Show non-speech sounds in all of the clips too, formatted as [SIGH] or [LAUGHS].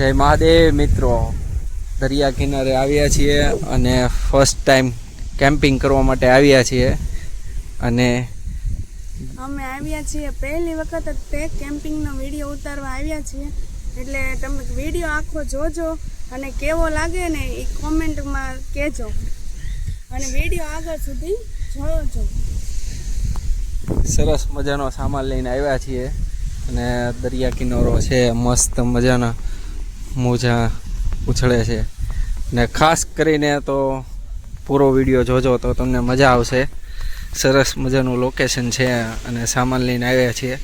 જય મહાદેવ મિત્રો. દરિયા કિનારે આવ્યા છીએ અને ફર્સ્ટ ટાઈમ કેમ્પિંગ કરવા માટે આવ્યા છીએ. અને અમે આવ્યા છીએ પહેલી વખત જ તે કેમ્પિંગનો વીડિયો ઉતારવા આવ્યા છીએ. એટલે તમે વીડિયો આખો જોજો અને કેવો લાગે ને એ કોમેન્ટમાં કહેજો. અને વીડિયો આગળ સુધી જોજો. સરસ મજાનો સામાન લઈને આવ્યા છીએ. અને દરિયા કિનારો છે મસ્ત મજાના. મોજા ઉછળે છે. ને ખાસ કરીને તો પૂરો વીડિયો જોજો તો તમને મજા આવશે. સરસ મજાનું લોકેશન છે અને સામાન લઈને આવ્યા છીએ.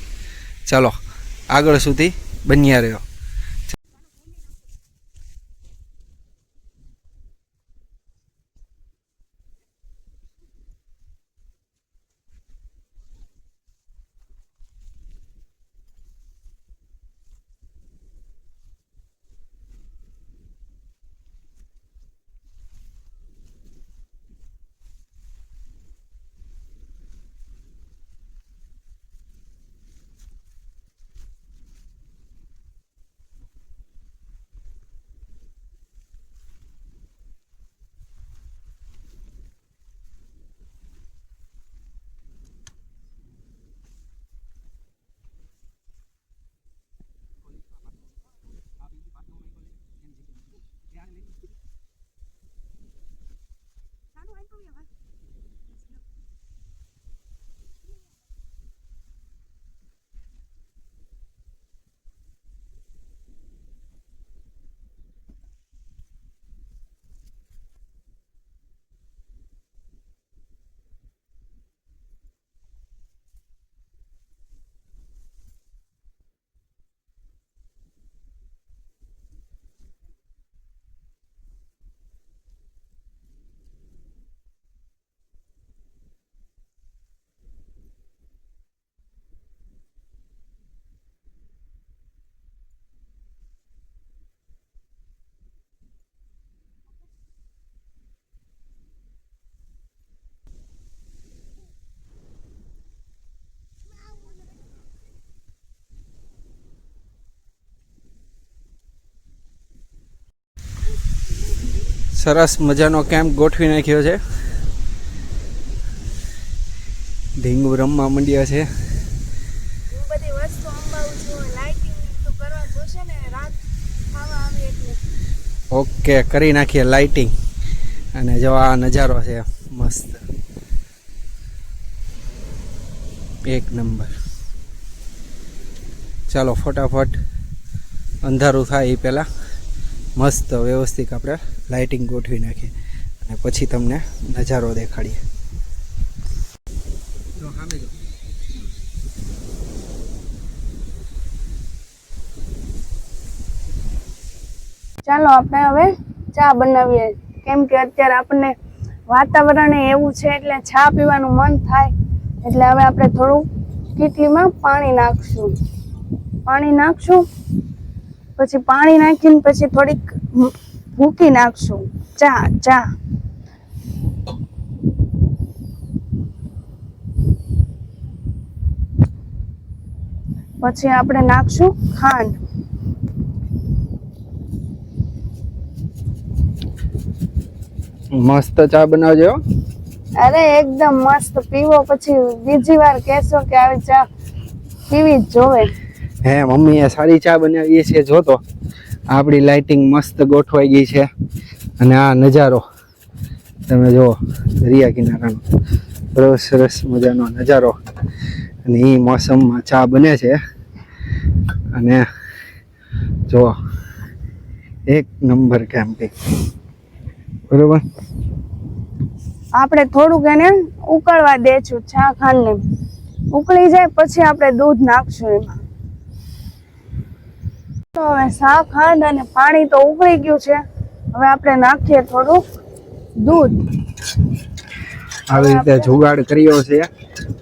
ચાલો, આગળ સુધી બન્યા રહ્યો. સરસ મજાનો કેમ્પ ગોઠવી નાખ્યો છે. ઢીંગુ રમવા માંડ્યા છે. ઓકે કરી નાખીએ લાઇટિંગ અને જો આ નજારો છે મસ્ત. એક નંબર. ચાલો ફટાફટ અંધારું થાય એ પહેલાં. મસ્ત વ્યવસ્થિત આપણે લાઇટિંગ ગોઠવી નાખીએ અને પછી તમને નજારો દેખાડીએ. ચાલો આપણે હવે ચા બનાવીએ. કેમ કે અત્યારે આપણને વાતાવરણ એવું છે એટલે ચા પીવાનું મન થાય. એટલે હવે આપણે થોડું કીટલીમાં પાણી નાખશું. પાણી નાખશું પછી પાણી નાખીને પછી થોડીક ભૂકી નાખશું. ચા ચા પછી આપણે નાખશું ખાંડ. મસ્ત ચા બનાવજો અરે એકદમ મસ્ત. પીવો પછી બીજી વાર કહેશો કે આવી ચા પીવી જ જોવે. હે મમ્મીએ સારી ચા બનાવી છે જોતો આપણી લાઇટિંગ મસ્ત ગોઠવાઈ ગઈ છે. અને આ નજારો, તમે જુઓ, દરિયા કિનારાનો. સરસ સરસ મજાનો નજારો. અને એ મોસમમાં ચા બને છે. અને જુઓ, એક નંબર કેમ્પિંગ બરોબર? આપણે થોડુંક એને ઉકળવા દેશું ચા ખાંડને. ઉકળી જાય પછી આપણે દૂધ નાખશું એમાં. તો હવે શાક ખાંડ અને પાણી તો ઉકળી ગયું છે. હવે આપણે નાખીએ થોડુંક દૂધ. આવી રીતે જુગાડ કર્યો છે.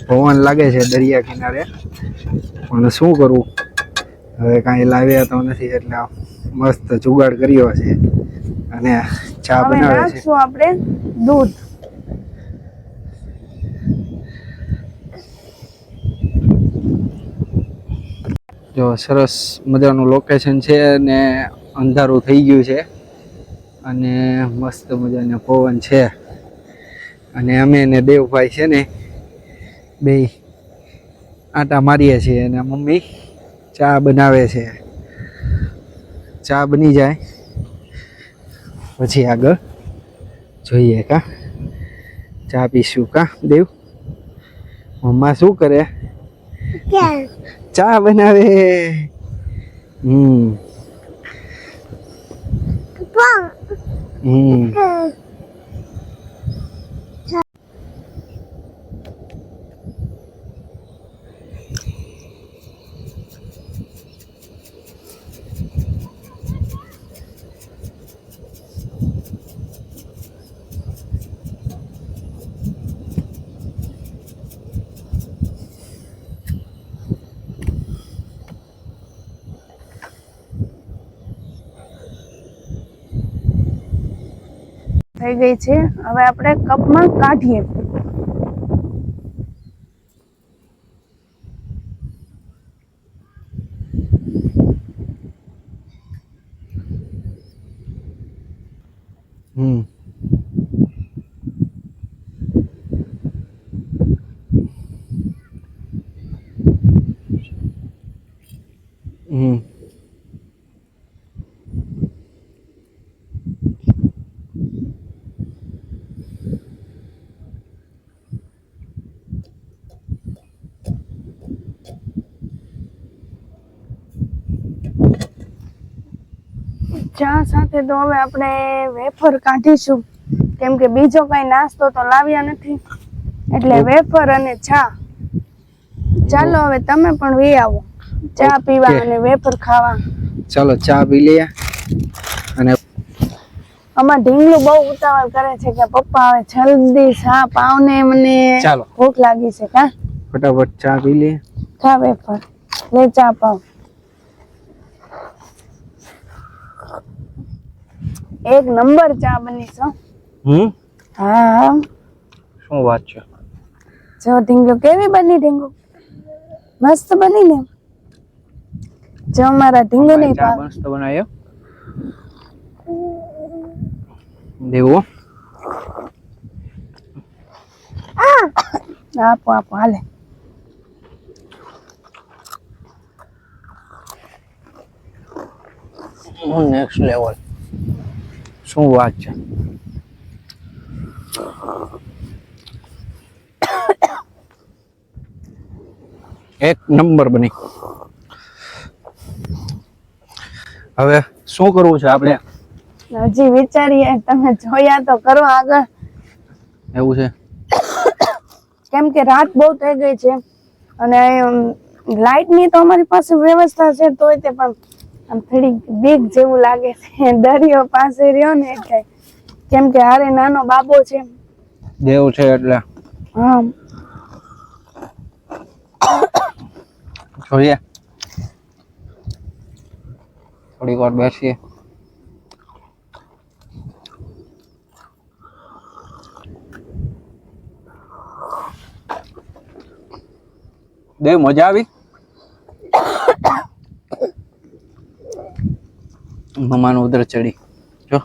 પવન લાગે છે દરિયા કિનારે. પણ શું કરવું હવે કાંઈ લાવ્યા તો નથી એટલે મસ્ત જુગાડ કર્યો છે. અને ચા બનાવે છે. આપણે દૂધ. જો સરસ મજાનું લોકેશન છે ને અંધારું થઈ ગયું છે. અને મસ્ત મજાનો પવન છે. અને અમે ને દેવભાઈ છે ને બે આટા મારીએ છીએ અને મમ્મી ચા બનાવે છે. ચા બની જાય. પછી આગળ જોઈએ કા. ચા પીશું કા? દેવ, મમ્મા શું કરે? ચા બનાવે. હમ. હમ. થઈ ગઈ છે. હવે આપણે કપમાં કાઢીએ. ચા સાથે તો હવે આપણે વેફર કાઢીશું. કેમ કે બીજો કઈ નાસ્તો તો લાવ્યા નથી. એટલે વેફર અને ચા. ચાલો હવે તમે પણ વી આવો. ચા પીવા અને વેફર ખાવા. ચાલો ચા પી લઈએ. અને આમાં ઢીંગલું બહુ ઉતાવળ કરે છે કે પપ્પા હવે જલ્દી ચા પાવ ને મને ભૂખ લાગી છે કા? ફટાફટ ચા પી લઈએ. ખા વેફર. લે ચા પાવ. એક નંબર ચા બની છે. હમ? હા. શું વાત છે? જો ઢીંગો કેવી બની ઢીંગો મસ્ત બની ને? જો મારા ઢીંગો નહીં ચા મસ્ત બનાવ્યો દેવો. આપો આપો હાલે. નેક્સ્ટ લેવલ શું વાત છે? એક નંબર બની. હવે શું કરવું છે આપણે? હજી વિચારીએ તમે જોયા તો કરો આગળ. એવું છે? કેમ કે રાત બહુ થઈ ગઈ છે અને લાઇટની તો અમારી પાસે વ્યવસ્થા છે તોય તે પણ આમ થોડીક બીક જેવું લાગે છે. દરિયો પાસે રહ્યો ને એટલે કેમ કે હારે નાનો બાબો છે. દેવ છે એટલે. હા. જોઈએ. થોડીક વાર બેસીએ. દેવ મજા આવી? મમાનું ઉધર ચડી. જો.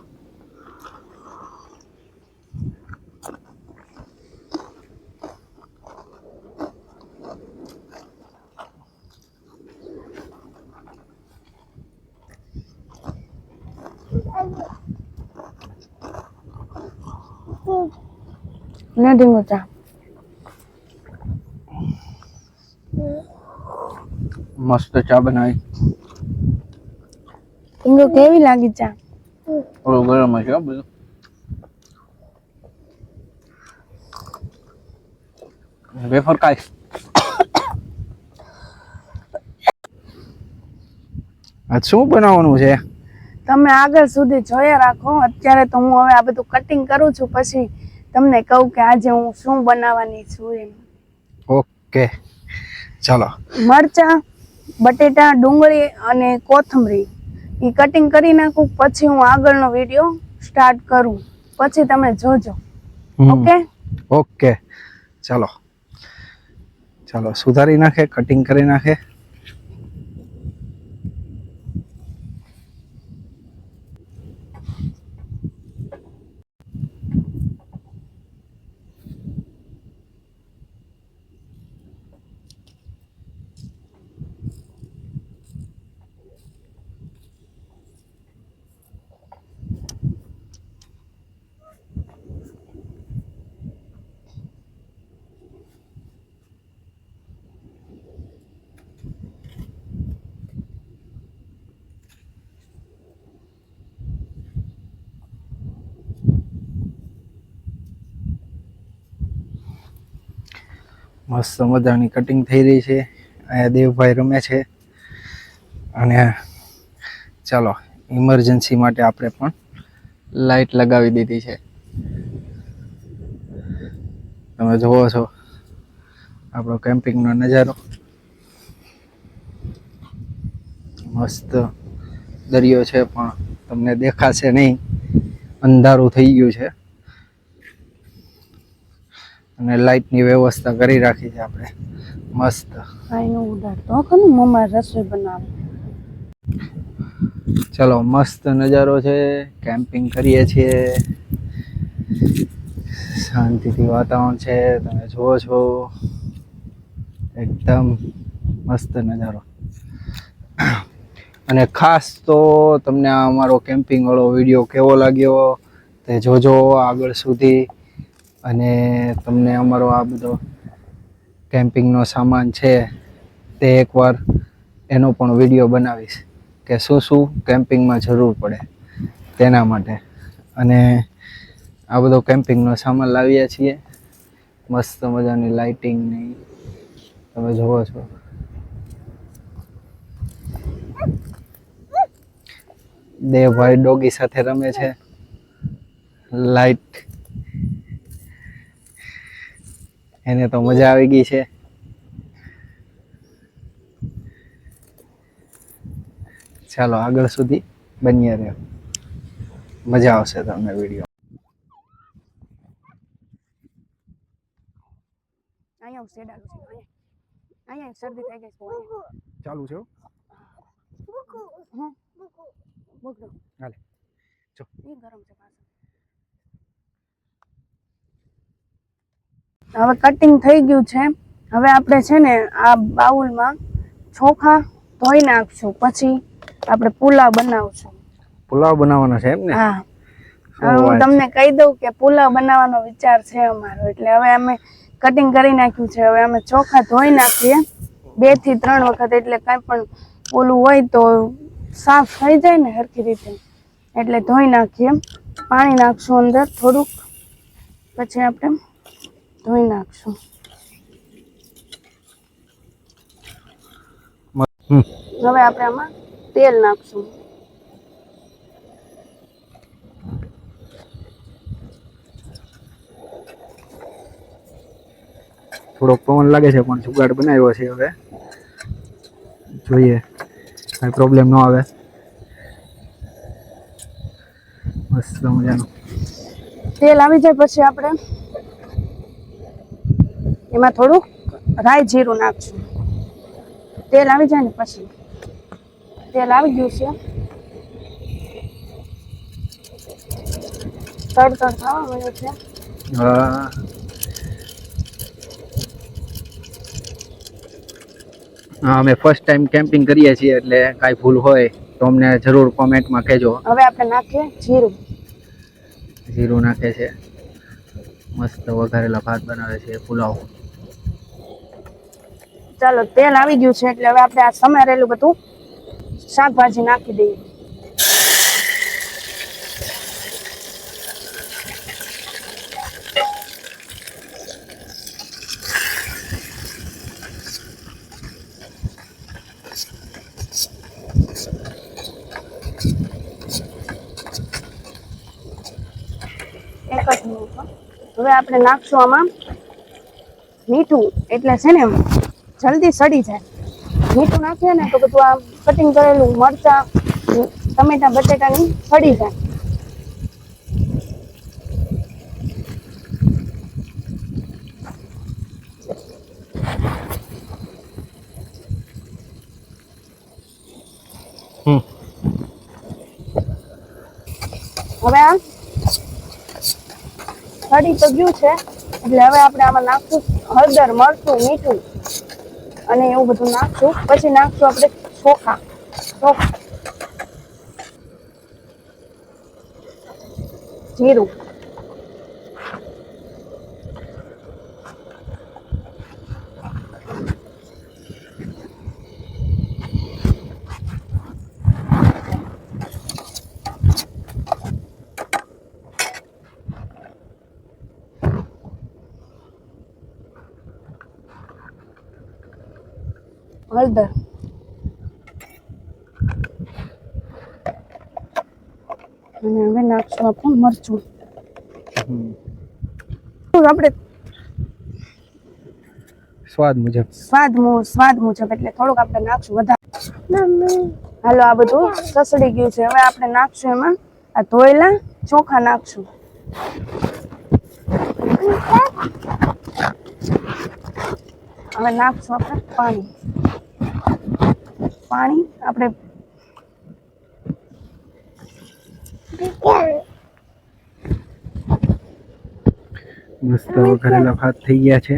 ને ઢીંગો ચા મસ્ત ચા બનાવી. ઢીંગો કેવી લાગી ચા? થોડું ગરમ છે બધું. વેફર કાઈ આ શું બનાવવાનું છે? તમે આગળ સુધી જોયા રાખો. અત્યારે તો હું હવે આ બધું કટિંગ કરું છું પછી તમને કહું કે આજે હું શું બનાવવાની છું એમ. ઓકે. ચાલો. મરચા બટેટા ડુંગળી અને કોથમરી. એ કટિંગ કરી નાખું પછી હું આગળનો વીડિયો સ્ટાર્ટ કરું. પછી તમે જોજો. ઓકે? ઓકે. ચાલો. ચાલો સુધારી નાખે કટિંગ કરી નાખે. મસ્ત મજાની કટિંગ થઈ રહી છે. અહીંયા દેવભાઈ રમે છે. અને ચાલો ઇમરજન્સી માટે આપણે પણ લાઈટ લગાવી દીધી છે. તમે જુઓ છો આપણો કેમ્પિંગનો નજારો. મસ્ત દરિયો છે પણ તમને દેખાશે નહીં. અંધારું થઈ ગયું છે. અને લાઇટની વ્યવસ્થા કરી રાખી છે આપણે. મસ્ત. નું ઉડાડતો ખરું મમ્મા રસોઈ બનાવે. ચલો મસ્ત નજારો છે કેમ્પિંગ કરીએ છીએ. શાંતિથી વાતાવરણ છે તમે જુઓ છો. એકદમ મસ્ત નજારો. અને ખાસ તો તમને આ અમારો કેમ્પિંગ વાળો વીડિયો કેવો લાગ્યો તે જોજો આગળ સુધી. અને તમને અમારો આ બધો કેમ્પિંગનો સામાન છે, તે એકવાર એનો પણ વીડિયો બનાવીશ કે શું શું કેમ્પિંગમાં જરૂર પડે તેના માટે. અને આ બધો કેમ્પિંગનો સામાન લાવીએ છીએ. મસ્ત મજાની લાઇટિંગની તમે જુઓ છો. દેવભાઈ ડોગી સાથે રમે છે. લાઈટ એને તો મજા આવી ગઈ છે. ચાલો આગળ સુધી બન્યા રહ્યો મજા આવશે તમને વીડિયો અહીંયા હું. શેડાલું છું અહીંયા અહીંયા શરદી થઈ ગઈ છે અહીંયા. ચાલુ છે હં બગડો હાલે જો. એ ગરમ છે પાછું હવે કટિંગ થઈ ગયું છે. હવે આપણે છે ને આ બાઉલમાં ચોખા ધોઈ નાખશું. પછી આપણે પુલાવ બનાવશું. પુલાવ બનાવવાનો છે એમ ને? હા. હું તમને કહી દઉં કે પુલાવ બનાવવાનો વિચાર છે અમારો. એટલે હવે અમે કટિંગ કરી નાખ્યું છે. હવે અમે ચોખા ધોઈ નાખીએ. બેથી ત્રણ વખત એટલે કાંઈ પણ ઓલું હોય તો સાફ થઈ જાય ને સરખી રીતે. એટલે ધોઈ નાખીએ. પાણી નાખશું અંદર થોડુંક. પછી આપણે ધોઈ નાખશું હવે આપણે આમાં તેલ નાખશું થોડોક પવન લાગે છે પણ જુગાડ બનાવ્યો છે હવે. જોઈએ. કઈ પ્રોબ્લેમ ન આવે. મસ્ત મજાનું. તેલ આવી જાય પછી આપણે. એમાં થોડુંક રાઈ જીરું નાખશું. તેલ આવી જાય ને પછી. તેલ આવી ગયું છે. તડ તડ થવા મળ્યો છે. હા. અમે ફર્સ્ટ ટાઈમ કેમ્પિંગ કરીએ છીએ એટલે કાંઈ ભૂલ હોય તો અમને જરૂર કોમેન્ટમાં કહેજો. હવે આપણે નાખીએ જીરું. જીરું નાખે છે. મસ્ત વઘારેલા ભાત બનાવે છે પુલાવ. ચાલો, તેલ આવી ગયું છે એટલે હવે આપણે આ સમારેલું બધું શાકભાજી નાખી દઈએ. એક જ મિનિટ હવે આપણે નાખશું આમાં મીઠું. એટલે છે ને જલ્દી સડી જાય. મીઠું નાખીએ ને તો બધું આ કટિંગ કરેલું મરચા ટમેટા બટેટાની સડી જાય. હમ. હવે આ સડી તો ગયું છે. એટલે હવે આપણે આમાં નાખશું હળદર મરચું મીઠું. અને એવું બધું નાખશું. પછી નાખશું આપણે ચોખા ચોખા જીરું. નાખશું આપણે મરચું. આપણે સ્વાદ મુજબ. સ્વાદ મુ- સ્વાદ મુજબ એટલે થોડુંક આપણે નાખશું વધારે. હાલો આ બધું સસડી ગયું છે. હવે આપણે નાખશું એમાં આ ધોયેલા ચોખા નાખશું. હવે નાખશું આપણે પાણી. પાણી આપણે મસ્ત વઘારેલા ભાત થઈ ગયા છે.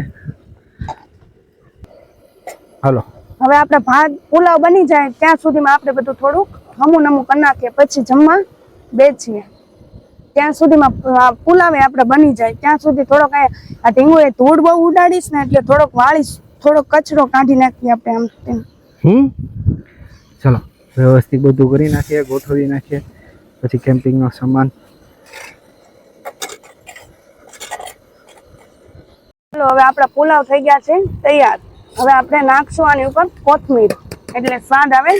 હાલો. હવે આપણે ભાત પુલાવ બની જાય ત્યાં સુધીમાં આપણે બધું થોડુંક હમું નમું કરી નાખીએ પછી જમવા બેસીએ. ત્યાં સુધીમાં પુલાવે આપણે બની જાય. ત્યાં સુધી થોડોક આ આ ઢીંગુએ ધૂળ બહુ ઉડાડીશ ને એટલે થોડોક વાળીશ થોડોક કચરો કાઢી નાખીએ આપણે આમ તેમ. હમ? ચલો વ્યવસ્થિત બધું કરી નાખીએ ગોઠવી નાખીએ. પછી કેમ્પિંગનો સામાન હવે આપણા પુલાવ થઈ ગયા છે, તૈયાર. હવે આપણે નાખશું આની ઉપર કોથમીર. એટલે સ્વાદ આવે.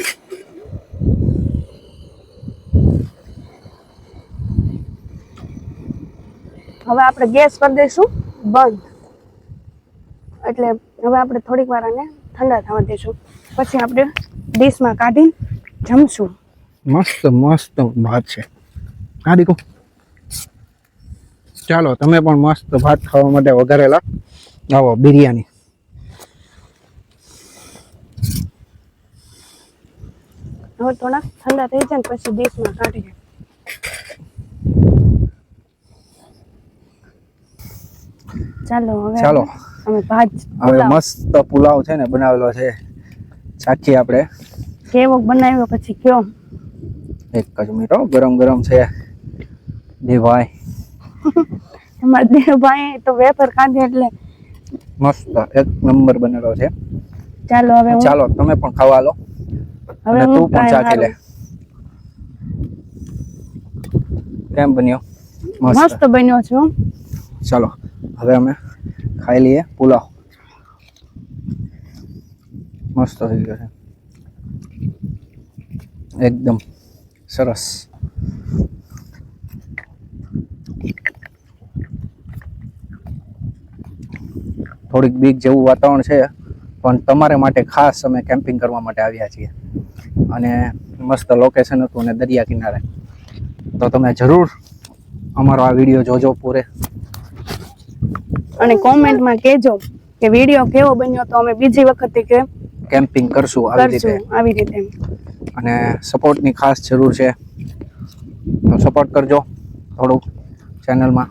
હવે આપણે ગેસ કરી દઈશું, બંધ. એટલે હવે આપણે થોડીક વાર આને ઠંડા થવા દઈશું. પછી આપણે ડીશમાં કાઢીને જમશું. મસ્ત મસ્ત ભાત છે. હા દીકુ. ચાલો તમે પણ મસ્ત ભાત ખાવા માટે વઘારેલા. આવો બિરયાની. હવે થોડા ઠંડા થઈ જાય ને પછી ડીશમાં ચાલો હવે ચાલો. અમે ભાત હવે મસ્ત પુલાવ છે ને બનાવેલો છે. સાચી આપણે. કેવો બનાવ્યો પછી કયો? એક હો, ગરમ ગરમ છે. ભાઈ. [LAUGHS] અમારા દેવભાઈ તો વેફર કાઢે એટલે. મસ્ત એક નંબર બનેલો છે. ચાલો હવે ચાલો તમે પણ ખાવા લો હવે તું પણ ચાખી લે. કેમ બન્યો? મસ્ત બન્યો છે. ચાલો હવે અમે ખાઈ લઈએ પુલાવ. મસ્ત થઈ ગયો છે. એકદમ. સરસ. થોડીક બીક જેવું વાતાવરણ છે પણ તમારે માટે ખાસ અમે કેમ્પિંગ કરવા માટે આવ્યા છીએ. અને મસ્ત લોકેશન હતું અને દરિયા કિનારે. તો તમે જરૂર અમારો આ વીડિયો જોજો પૂરે. અને કોમેન્ટમાં કહેજો કે વીડિયો કેવો બન્યો તો અમે બીજી વખતે કે કેમ્પિંગ કરશું આવી રીતે. આવી રીતે અને સપોર્ટની ખાસ જરૂર છે. તો સપોર્ટ કરજો થોડુંક ચેનલમાં.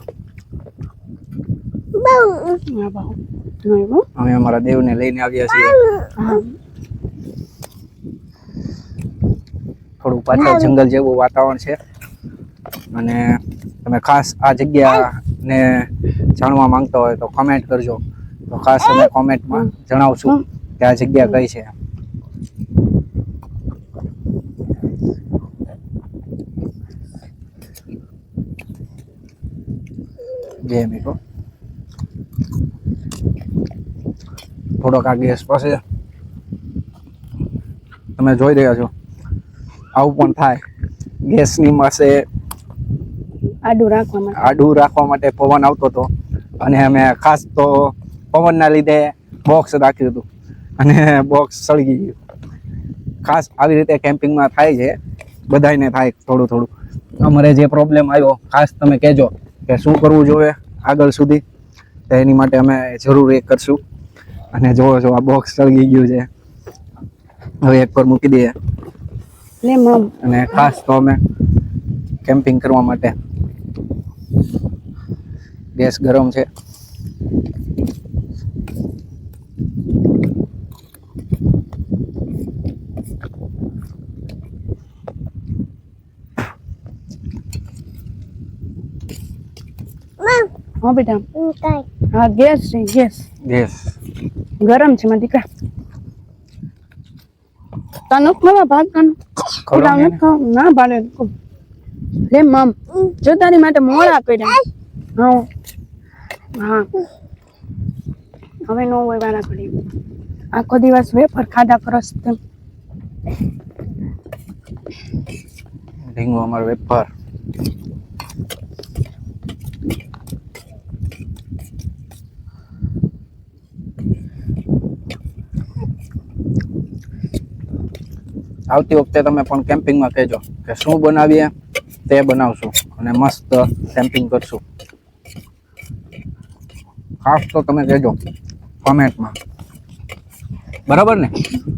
અમે અમારા દેવને લઈને આવ્યા છીએ. થોડું પાછળ જંગલ જેવું વાતાવરણ છે. અને તમે ખાસ આ જગ્યાને જાણવા માંગતા હોય તો કોમેન્ટ કરજો. તો ખાસ અમે કોમેન્ટમાં જણાવશું કે આ જગ્યા કઈ છે. બે મિનિટ થોડોક આ ગેસ પાસે તમે જોઈ રહ્યા છો. આવું પણ થાય. ગેસની પાસે આડું રાખવા માટે. આડું રાખવા માટે પવન આવતો હતો. અને અમે ખાસ તો પવનના લીધે બોક્સ રાખ્યું હતું. અને બોક્સ સળગી ગયું. ખાસ આવી રીતે કેમ્પિંગમાં થાય છે. બધાને થાય થોડું થોડું. અમારે જે પ્રોબ્લેમ આવ્યો ખાસ તમે કહેજો. કે શું કરવું જોઈએ આગળ સુધી તો એની માટે અમે જરૂર એ કરશું. અને જોવો છો આ બોક્સ સળગી ગયું છે. હવે એક પર મૂકી દઈએ. અને ખાસ તો અમે કેમ્પિંગ કરવા માટે. ગેસ ગરમ છે. હા બેટા? હા ગેસ છે ગેસ. ગેસ. ગરમ છે મારા દીકરા. તને ખવા ભાગ તને? ખવડાવો ન ખાવ? ના ભાડે લે મમ જો તારી માટે મોળા કર્યા. હા હા. હવે નો હોય વાળા કરી આખો દિવસ વેફર ખાધા કરસ તેમ ઢીંગો અમારો વેપાર આવતી વખતે તમે પણ કેમ્પિંગમાં કહેજો કે શું બનાવીએ તે બનાવશું અને મસ્ત કેમ્પિંગ કરશું. ખાસ તો તમે કહેજો કોમેન્ટમાં. બરાબર ને?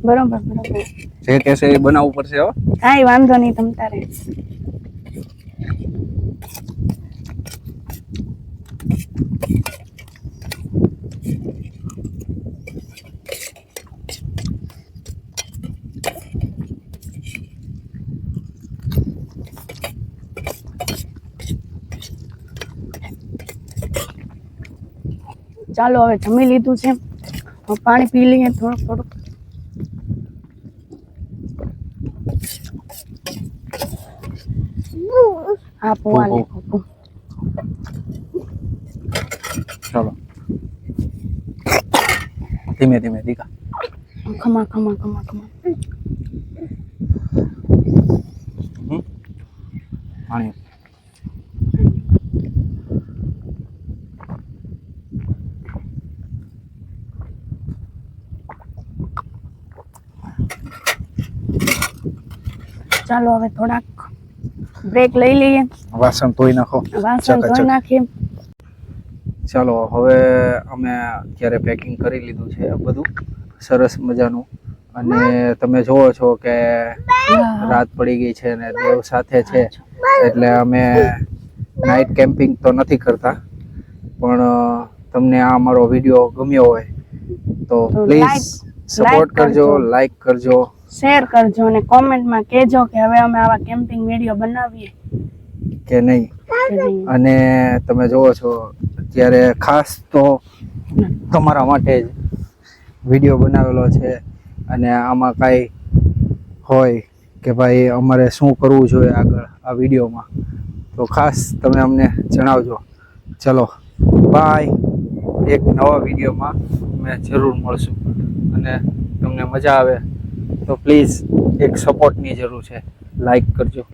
બરાબર બરોબર. જે કહેશે એ બનાવવું પડશે હા. કાંઈ વાંધો નહીં તમ તારે. ચાલો હવે જમી લીધું છે. પાણી પી લઈએ થોડુંક થોડુંક હા પોવા લે. ચાલો. ધીમે ધીમે દીકા. ખમા ખમા ખમા ખમા હમ? પાણી ચાલો હવે થોડાક બ્રેક લઈ લઈએ. વાસણ ધોઈ નાખો. વાસણ ધોઈ નાખીએ. ચાલો હવે અમે અત્યારે પેકિંગ કરી લીધું છે બધું. સરસ મજાનું. અને તમે જોવો છો કે રાત પડી ગઈ છે અને દેવ સાથે છે. એટલે અમે નાઇટ કેમ્પિંગ તો નથી કરતા. પણ તમને આ અમારો વીડિયો ગમ્યો હોય તો પ્લીઝ સપોર્ટ કરજો. લાઈક કરજો. શેર કરજો અને કોમેન્ટમાં કહેજો કે હવે અમે આવા કેમ્પિંગ વીડિયો બનાવીએ. કે નહીં? અને તમે જોવો છો અત્યારે ખાસ તો તમારા માટે જ વીડિયો બનાવેલો છે અને આમાં કાંઈ હોય કે ભાઈ અમારે શું કરવું જોઈએ આગળ આ વિડીયોમાં. તો ખાસ તમે અમને જણાવજો. ચલો બાય. એક નવા વિડીયોમાં અમે જરૂર મળશું. અને તમને મજા આવે. તો પ્લીઝ એક સપોર્ટની જરૂર છે. લાઈક કરજો.